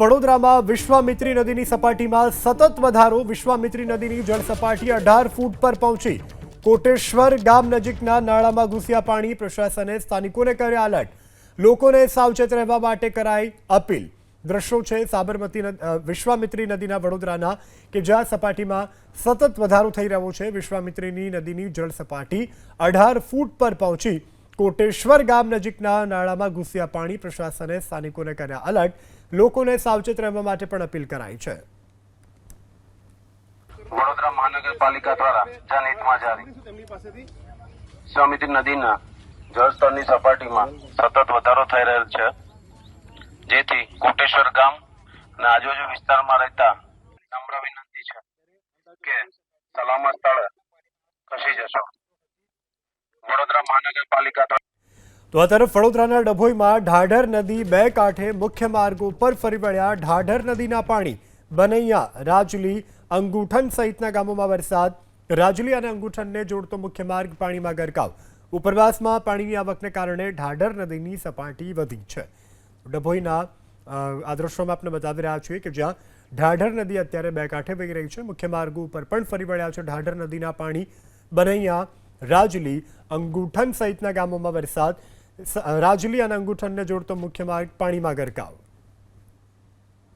વડોદરામાં વિશ્વામિત્રી નદીની સપાટીમાં સતત વધારો. વિશ્વામિત્રી નદીની જળ સપાટી અઢાર ફૂટ પર પહોંચી. કોટેશ્વર ગામ નજીકના નાળામાં ઘૂસ્યા પાણી પ્રશાસને સ્થાનિકોને કર્યા એલર્ટ લોકોને સાવચેત રહેવા માટે કરાઈ અપીલ. દ્રશ્યો છે સાબરમતી વિશ્વામિત્રી નદીના વડોદરાના કે જ્યાં સપાટીમાં સતત વધારો થઈ રહ્યો છે. વિશ્વામિત્રીની નદીની જળ સપાટી અઢાર ફૂટ પર પહોંચી. કોટેશ્વર ગામ નજીકના નાળામાં ઘૂસ્યા પાણી પ્રશાસને સ્થાનિકોને કર્યા અલર્ટ. લોકોને સાવચેત રહેવા માટે પણ અપીલ કરાઈ છે. વડોદરા મહાનગરપાલિકા દ્વારા જનહિતમાં જારી. સ્વામિત્રી નદીના જળસ્તરની સપાટીમાં સતત વધારો થઈ રહેલ છે. જેથી કોટેશ્વર ગામ અને આજુબાજુ વિસ્તારમાં રહેતા વિનંતી છે કે સલામત સ્થળે મહાનગરપાલિકા તો આ તરફ વડોદરાના ડભોઈમાં ઢાઢર નદી બે કાંઠે મુખ્ય માર્ગો પર ફરી વળ્યા. ઢાઢર નદીના પાણી બનૈયા, રાજલી, અંગુઠન સહિતના ગામોમાં વરસાદ. રાજલી અને અંગુઠનને જોડતો મુખ્ય માર્ગ પાણીમાં ગરકાવ. ઉપરવાસમાં પાણીની આવકને કારણે ઢાઢર નદીની સપાટી વધી છે. ડભોઈના આ દ્રશ્યોમાં આપણે બતાવી રહ્યા છીએ કે જ્યાં ઢાઢર નદી અત્યારે બે કાંઠે વહી રહી છે. મુખ્ય માર્ગો ઉપર પણ ફરી વળ્યા છે. ઢાઢર નદીના પાણી બનૈયા, રાજલી અંગુઠન સહિતના ગામોમાં વરસાદ. રાજલી અને અંગુઠનને જોડતો મુખ્ય માર્ગ પાણીમાં ગરકાવ.